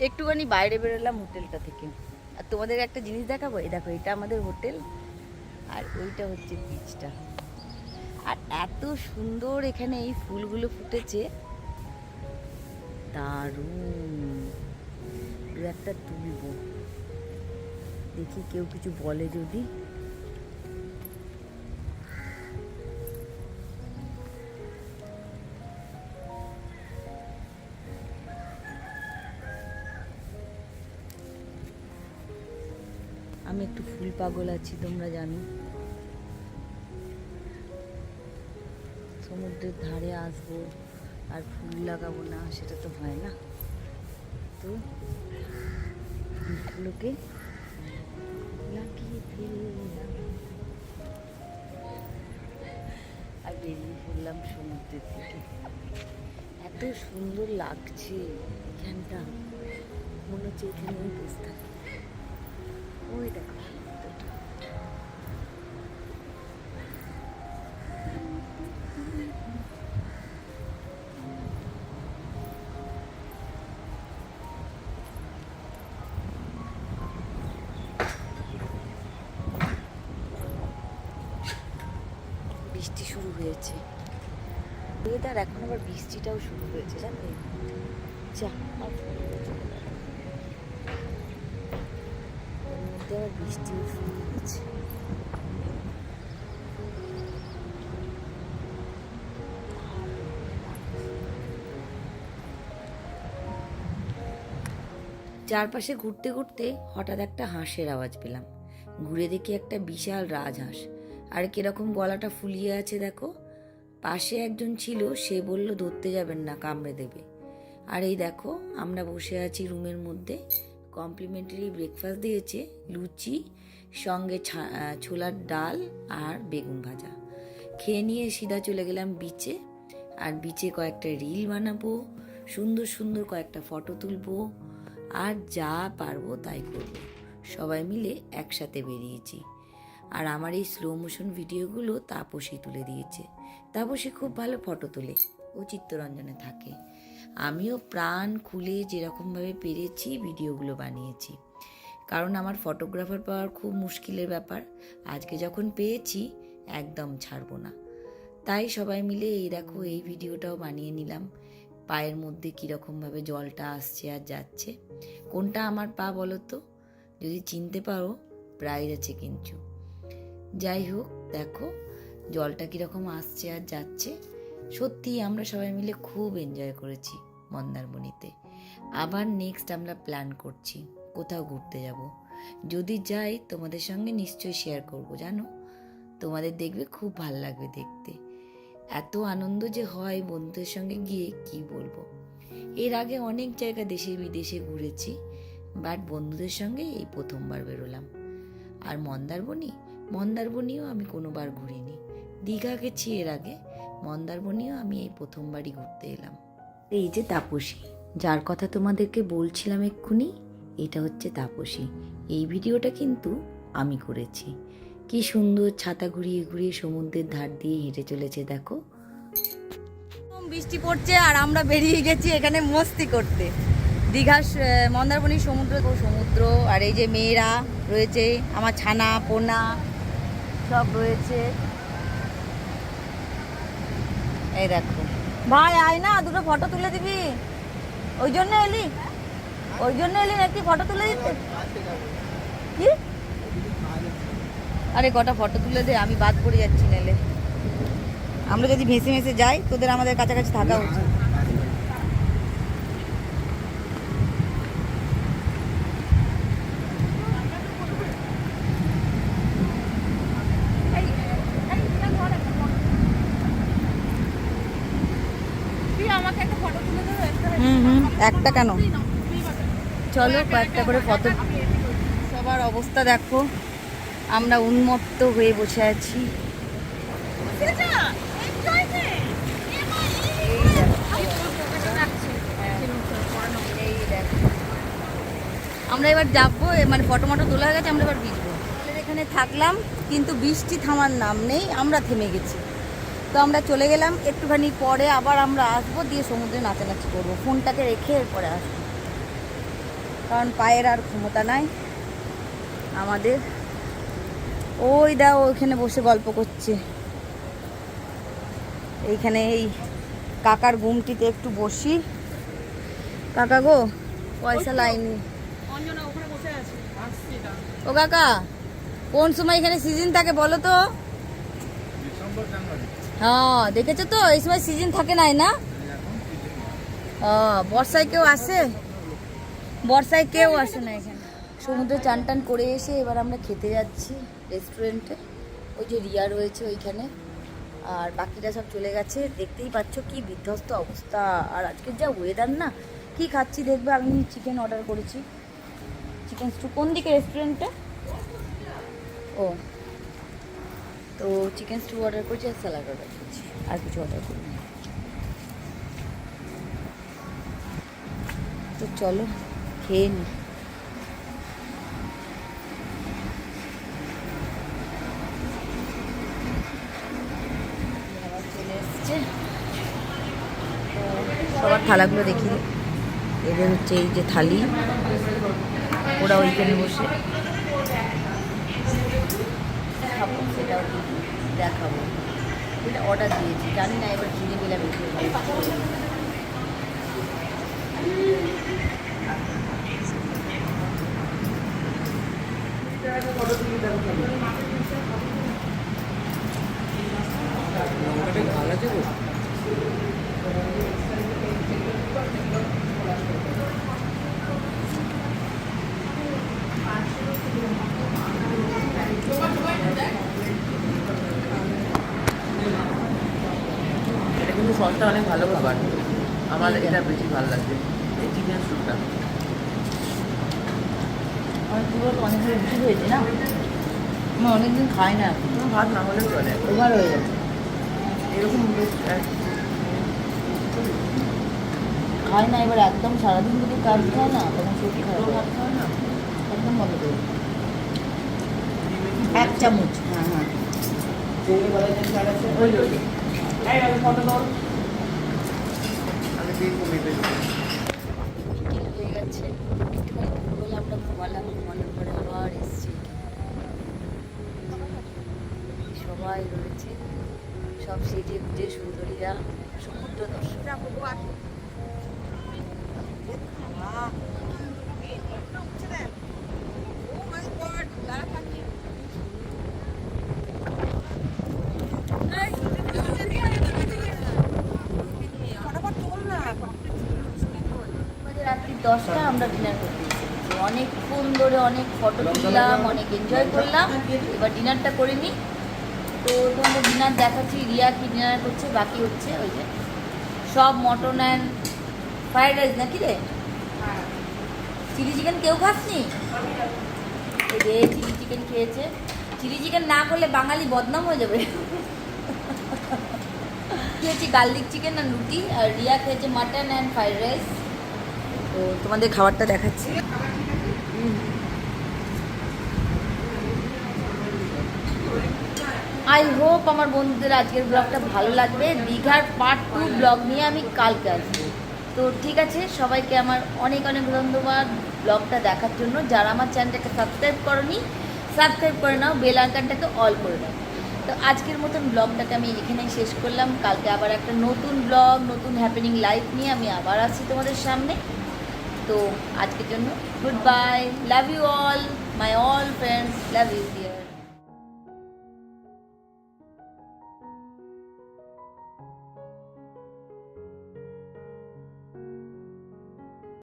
একটুখানি বাইরে বেরোলাম হোটেলটা থেকে। আর তোমাদের একটা জিনিস দেখাবো? এই দেখো, এটা আমাদের হোটেল, আর ওইটা হচ্ছে বীজটা আর এত সুন্দর এখানে এই ফুলগুলো ফুটেছে। দারুণ। একটা তুলব। দেখি কেউ কিছু বলে যদি। আমি একটু ফুল পাগল আছি, তোমরা জানো। সমুদ্রের ধারে আসব আর ফুল লাগাবো না, সেটা তো হয় না। তো ফুলগুলোকে লাগিয়ে ফেললাম। আর বেরিয়ে পড়লাম সমুদ্রের দিকে। এত সুন্দর লাগছে এখানটা। মনে হচ্ছে এখানে বসে থাকি ওই দেখো বৃষ্টি শুরু হয়েছে। ওয়েদার এখন আবার বৃষ্টিটাও শুরু হয়েছে জানলে? যা আর ফোনটা চলে গেল। এর চারপাশে ঘুরতে ঘুরতে হঠাৎ একটা হাঁসের আওয়াজ পেলাম। ঘুরে দেখি একটা বিশাল রাজহাঁস। আর কীরকম গলাটা ফুলিয়ে আছে দেখো। পাশে একজন ছিল, সে বলল, ধরতে যাবেন না, কামড়ে দেবে। আর এই দেখো, আমরা বসে আছি রুমের মধ্যে। কমপ্লিমেন্টারি ব্রেকফাস্ট দিয়েছে লুচি, সঙ্গে ছোলার ডাল আর বেগুন ভাজা। খেয়ে নিয়ে সিধা চলে গেলাম বিচে আর বিচে কয়েকটা রিল বানাবো, সুন্দর সুন্দর কয়েকটা ফটো তুলবো। আর যা পারব তাই করব। সবাই মিলে একসাথে বেরিয়েছি। আর আমার এই স্লো মোশন ভিডিওগুলো তাপসী তুলে দিয়েছে। তাপসী খুব ভালো ফটো তোলে। ও চিত্তরঞ্জনে থাকে। আমিও প্রাণ খুলে যেরকমভাবে পেরেছি ভিডিওগুলো বানিয়েছি। কারণ আমার ফটোগ্রাফার পাওয়ার খুব মুশকিলের ব্যাপার। আজকে যখন পেয়েছি, একদম ছাড়বো না। তাই সবাই মিলে এই দেখো, এই ভিডিওটাও বানিয়ে নিলাম। পায়ের মধ্যে কীরকমভাবে জলটা আসছে আর যাচ্ছে। কোনটা আমার পা বলো তো? যদি চিনতে পারো, প্রাইজ আছে কিন্তু যাই হোক, দেখো, জলটা কীরকম আসছে আর যাচ্ছে। সত্যি আমরা সবাই মিলে খুব এনজয় করেছি মন্দারমণিতে। আবার নেক্সট আমরা প্ল্যান করছি কোথাও ঘুরতে যাব। যদি যাই তোমাদের সঙ্গে নিশ্চয়ই শেয়ার করব, জানো? তোমাদের দেখবে খুব ভালো লাগবে দেখতে। এত আনন্দ যে হয় বন্ধুদের সঙ্গে গিয়ে কি বলব? এর আগে অনেক জায়গা দেশে বিদেশে ঘুরেছি বাট বন্ধুদের সঙ্গে এই প্রথমবার বেরোলাম। আর মন্দারবনি মন্দারবনিও আমি কোনোবার ঘুরিনি। দীঘা গেছি এর আগে মন্দারবনিও আমি এই প্রথমবারই ঘুরতে এলাম। এই যে তাপসী। যার কথা তোমাদেরকে বলছিলাম এক্ষুনি এটা হচ্ছে তাপসী। এই ভিডিওটা কিন্তু আমি করেছি। কি সুন্দর ছাতা ঘুরিয়ে ঘুরিয়ে সমুদ্রের ধার দিয়ে হেঁটে চলেছে দেখো। বৃষ্টি পড়ছে আর আমরা বেরিয়ে গেছি এখানে মস্তি করতে। দীঘা মন্দারমণি সমুদ্র সমুদ্র আর এই যে মেয়েরা রয়েছে আমার ছানা পোনা সব রয়েছে। এই দেখো। ভাই আয় না দুটো ফটো তুলে দিবি। ওই জন্য এলি? ওই জন্য এলি নাকি ফটো তুলে দিতে? কি? আরে কটা ফটো তুলে দে আমি বাদ পড়ে যাচ্ছি নেলে। আমরা যদি ভেসে ভেসে যাই তোদের আমাদের কাছাকাছি থাকা উচিত। একটা কেন? চলো কয়েকটা করে ফটো। সবার অবস্থা দেখো। আমরা উন্মত্ত হয়ে বসে আছি। আমরা এবার যাব মানে ফটো মটো তোলা হয়ে গেছে, আমরা এবার ভিজবো। এখানে থাকলাম, কিন্তু বৃষ্টি থামার নাম নেই, আমরা থেমে গেছি। তো আমরা চলে গেলাম একটুখানি পরে আবার আমরা আসব দিয়ে সমুদ্রে নাচানাচি করব। ফোনটাকে রেখে এরপরে আসব। কারণ পায়ের আর ক্ষমতা নাই আমাদের। ওই দাও ওইখানে বসে গল্প করছে। এইখানে এই কাকার গুমটিতে একটু বসি। কাকা গো পয়সা লাইনি। ওখানে বসে আছে। ও কাকা কোন সময় এখানে সিজন থাকে বলো তো? হ্যাঁ দেখেছ তো? এই সময় সিজন থাকে নাই না? ও, বর্ষায় কেউ আসে? বর্ষায় কেউ আসে না এখানে। সমুদ্রে চান টান করে এসে এবার আমরা খেতে যাচ্ছি রেস্টুরেন্টে ওই যে রিয়া রয়েছে ওইখানে। আর বাকিরা সব চলে গেছে। দেখতেই পাচ্ছ কি বিধ্বস্ত অবস্থা। আর আজকের যা ওয়েদার না, কি খাচ্ছি দেখবে? আমি চিকেন অর্ডার করেছি। চিকেন স্টু কোন দিকে রেস্টুরেন্টটা ও তো চিকেন স্টু অর্ডার করছি আর স্যালাড অর্ডার করছি। আর কিছু অর্ডার করিনি। তো চলো, খেয়ে নি। চলে এসছে। সবার থালাগুলো দেখি এদের হচ্ছে এই যে থালি। ওরা ওইখানে বসে। খাব সেটাও দেখাবো। এটা অর্ডার দিয়েছি জানি না এবার খিদে পেলে বেশি এটা কিন্তু সসটা অনেক ভালো খাবার আমার এটা বেশি ভালো লাগছে। এই চিকেন স্যুপটা অনেকগুলো বেশি হয়েছে না। আমি অনেকদিন খাই না ভাত না হলে চলে। ওভার হয়ে যাবে এরকম খাই না এবার একদম সারাদিন যদি কাজ খায় না তখন সত্যি খারাপ হয়। ভাত না? একদম বন্ধ করে এক চামচ। হ্যাঁ হ্যাঁ। ওই যে, ওই যে। এই, আমি ফটো তোল। আমি বিল কমিয়ে দেবো। বিকেল হয়ে গেছে একটুখানি আমরা ঘুমালাম ঘুমানোর পরে আবার এসছি সবাই রয়েছে, সব সেজে গুজে সুন্দরীরা, সমুদ্র দর্শন দশটা আমরা ডিনার করতে অনেকক্ষণ ধরে অনেক ফটো তুললাম, অনেক এনজয় করলাম। এবার ডিনারটা করে নিই। তো তোমাদের ডিনার দেখাচ্ছি, রিয়া কি ডিনার করছে, বাকি হচ্ছে ওই যে সব মটন অ্যান্ড ফ্রাইড রাইস নাকি রে? চিলি চিকেন কেউ খাসনি? এই যে চিলি চিকেন খেয়েছে। চিলি চিকেন না করলে বাঙালি বদনাম হয়ে যাবে। খেয়েছি গার্লিক চিকেন আর রুটি? আর রিয়া খেয়েছে মাটন অ্যান্ড ফ্রাইড রাইস তো তোমাদের খাবারটা দেখাচ্ছি। আই হোপ আমার বন্ধুদের আজকের ব্লগটা ভালো লাগবে। দীঘার পার্ট টু ব্লগ নিয়ে আমি কালকে আসব। তো ঠিক আছে, সবাইকে আমার অনেক অনেক ধন্যবাদ ব্লগটা দেখার জন্য। যারা আমার চ্যানেলটাকে সাবস্ক্রাইব করনি সাবস্ক্রাইব করে নাও বেল আইকনটাকে অল করে দাও তো আজকের মতন ব্লগটাকে আমি এখানেই শেষ করলাম। কালকে আবার একটা নতুন ব্লগ, নতুন হ্যাপেনিং লাইফ নিয়ে আমি আবার আসছি তোমাদের সামনে। তো আজকের জন্য good bye love you all my all friends love you dear